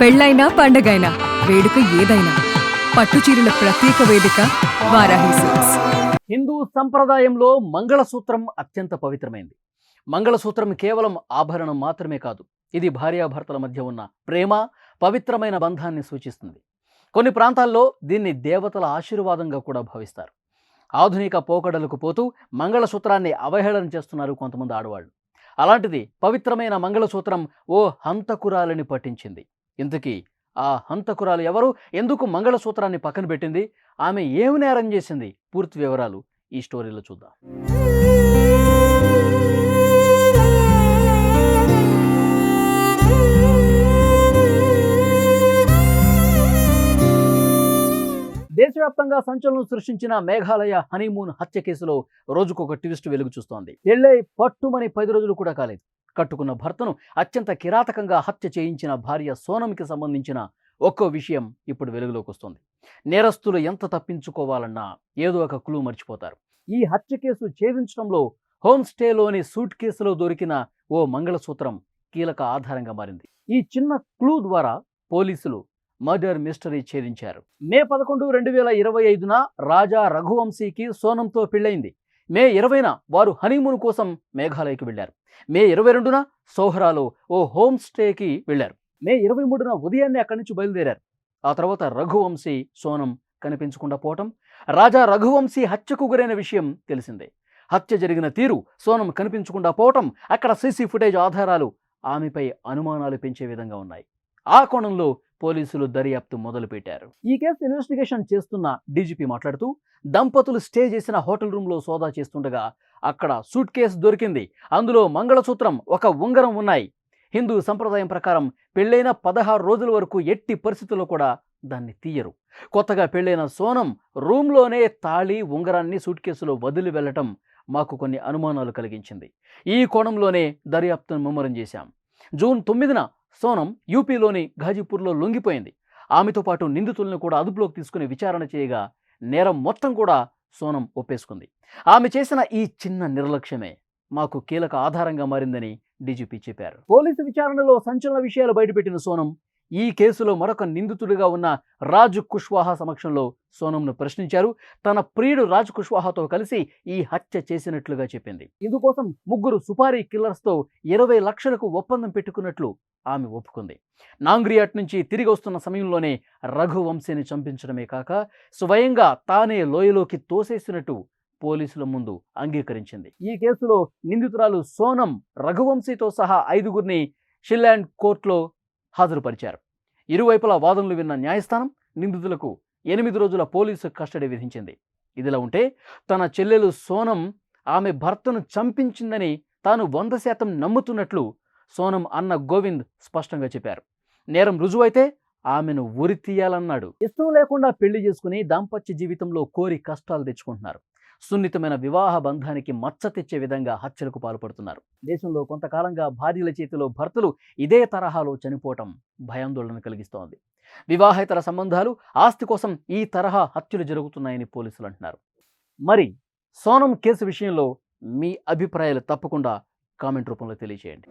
పెళ్ళైనా పండగైనా వేడుక ఏదైనా పట్టుచీరల ప్రత్యేక వేదిక వారాహి సిల్క్స్. హిందూ సంప్రదాయంలో మంగళసూత్రం అత్యంత పవిత్రమైంది. మంగళసూత్రం కేవలం ఆభరణం మాత్రమే కాదు ఇది భార్యాభర్తల మధ్య ఉన్న ప్రేమ పవిత్రమైన బంధాన్ని సూచిస్తుంది. కొన్ని ప్రాంతాల్లో దీన్ని దేవతల ఆశీర్వాదంగా కూడా భావిస్తారు. ఆధునిక పోకడలకు పోతూ మంగళసూత్రాన్ని అవహేళన చేస్తున్నారు కొంతమంది ఆడవాళ్ళు. అలాంటిది పవిత్రమైన మంగళసూత్రం ఓ హంతకురాలని పఠించింది. ఇంతకీ ఆ హంతకురాలు ఎవరు? ఎందుకు మంగళసూత్రాన్ని పక్కన పెట్టింది? ఆమె ఏమి నేరం చేసింది? పూర్తి వివరాలు ఈ స్టోరీలో చూద్దాం. దేశవ్యాప్తంగా సంచలనం సృష్టించిన మేఘాలయ హనీమూన్ హత్య కేసులో రోజుకొక ట్విస్ట్ వెలుగు చూస్తోంది. ఎల్లై పట్టుమని పది రోజులు కూడా కాలేదు. కట్టుకున్న భర్తను అత్యంత కిరాతకంగా హత్య చేయించిన భార్య సోనంకి సంబంధించిన ఒక్కో విషయం ఇప్పుడు వెలుగులోకి వస్తుంది నేరస్తులు ఎంత తప్పించుకోవాలన్నా ఏదో ఒక క్లూ మర్చిపోతారు. ఈ హత్య కేసు ఛేదించడంలో హోమ్ స్టేలోని సూట్ కేసులో దొరికిన ఓ మంగళసూత్రం కీలక ఆధారంగా మారింది. ఈ చిన్న క్లూ ద్వారా పోలీసులు మర్డర్ మిస్టరీ ఛేదించారు. మే పదకొండు రెండు వేల ఇరవై ఐదున రాజా రఘువంశీకి సోనంతో పెళ్ళైంది మే ఇరవైన వారు హనీమూన్ కోసం మేఘాలయకి వెళ్ళారు మే ఇరవై రెండున సోహరాలో ఓ హోమ్ స్టేకి వెళ్ళారు మే ఇరవై మూడున ఉదయాన్నే అక్కడి నుంచి బయలుదేరారు. ఆ తర్వాత రఘువంశీ సోనం కనిపించకుండా పోవటం రాజా రఘువంశీ హత్యకు గురైన విషయం తెలిసిందే. హత్య జరిగిన తీరు సోనం కనిపించకుండా పోవటం అక్కడ సీసీ ఫుటేజ్ ఆధారాలు ఆమెపై అనుమానాలు పెంచే విధంగా ఉన్నాయి. ఆ కోణంలో పోలీసులు దర్యాప్తు మొదలుపెట్టారు. ఈ కేసు ఇన్వెస్టిగేషన్ చేస్తున్న డీజీపీ మాట్లాడుతూ దంపతులు స్టే చేసిన హోటల్ రూమ్లో సోదా చేస్తుండగా అక్కడ సూట్ కేసు దొరికింది. అందులో మంగళసూత్రం ఒక ఉంగరం ఉన్నాయి. హిందూ సంప్రదాయం ప్రకారం పెళ్ళైన పదహారు రోజుల వరకు ఎట్టి పరిస్థితుల్లో కూడా దాన్ని తీయరు. కొత్తగా పెళ్ళైన సోనం రూమ్లోనే తాళి ఉంగరాన్ని సూట్ కేసులో వదిలి వెళ్ళటం మాకు కొన్ని అనుమానాలు కలిగించింది. ఈ కోణంలోనే దర్యాప్తును ముమ్మరం చేశాం. జూన్ తొమ్మిదిన సోనం యూపీలోని ఘాజీపూర్లో లొంగిపోయింది. ఆమెతో పాటు నిందితులను కూడా అదుపులోకి తీసుకుని విచారణ చేయగా నేరం మొత్తం కూడా సోనం ఒప్పేసుకుంది. ఆమె చేసిన ఈ చిన్న నిర్లక్ష్యమే మాకు కీలక ఆధారంగా మారిందని డీజీపీ చెప్పారు. పోలీసు విచారణలో సంచలన విషయాలు బయటపెట్టిన సోనం ఈ కేసులో మరొక నిందితుడిగా ఉన్న రాజు కుష్వాహా సమక్షంలో సోనంను ప్రశ్నించారు. తన ప్రియుడు రాజ్ కుష్వాహాతో కలిసి ఈ హత్య చేసినట్లుగా చెప్పింది. ఇందుకోసం ముగ్గురు సుపారీ కిల్లర్స్తో ఇరవై లక్షలకు ఒప్పందం పెట్టుకున్నట్లు ఆమె ఒప్పుకుంది. నాంగ్రియాట్ నుంచి తిరిగి వస్తున్న సమయంలోనే రఘువంశీని చంపించడమే కాక స్వయంగా తానే లోయలోకి తోసేసినట్టు పోలీసుల ముందు అంగీకరించింది. ఈ కేసులో నిందితురాలు సోనం రఘువంశీతో సహా ఐదుగురిని షిల్లాండ్ కోర్టులో హాజరుపరిచారు. ఇరువైపులా వాదనలు విన్న న్యాయస్థానం నిందితులకు ఎనిమిది రోజుల పోలీసు కస్టడీ విధించింది. ఇదిలా ఉంటే తన చెల్లెలు సోనం ఆమె భర్తను చంపించిందని తాను వంద శాతం నమ్ముతున్నట్లు సోనం అన్న గోవింద్ స్పష్టంగా చెప్పారు. నేరం రుజువైతే ఆమెను ఉరి తీయాలన్నాడు. ఇష్టం లేకుండా పెళ్ళి చేసుకుని దాంపత్య జీవితంలో కోరి కష్టాలు తెచ్చుకుంటున్నారు. సున్నితమైన వివాహ బంధానికి మచ్చ తెచ్చే విధంగా హత్యలకు పాల్పడుతున్నారు. దేశంలో కొంతకాలంగా భార్యల చేతిలో భర్తలు ఇదే తరహాలో చనిపోవటం భయాందోళన కలిగిస్తోంది. వివాహేతర సంబంధాలు ఆస్తి కోసం ఈ తరహా హత్యలు జరుగుతున్నాయని పోలీసులు అంటున్నారు. మరి సోనం కేసు విషయంలో మీ అభిప్రాయాలు తప్పకుండా కామెంట్ రూపంలో తెలియజేయండి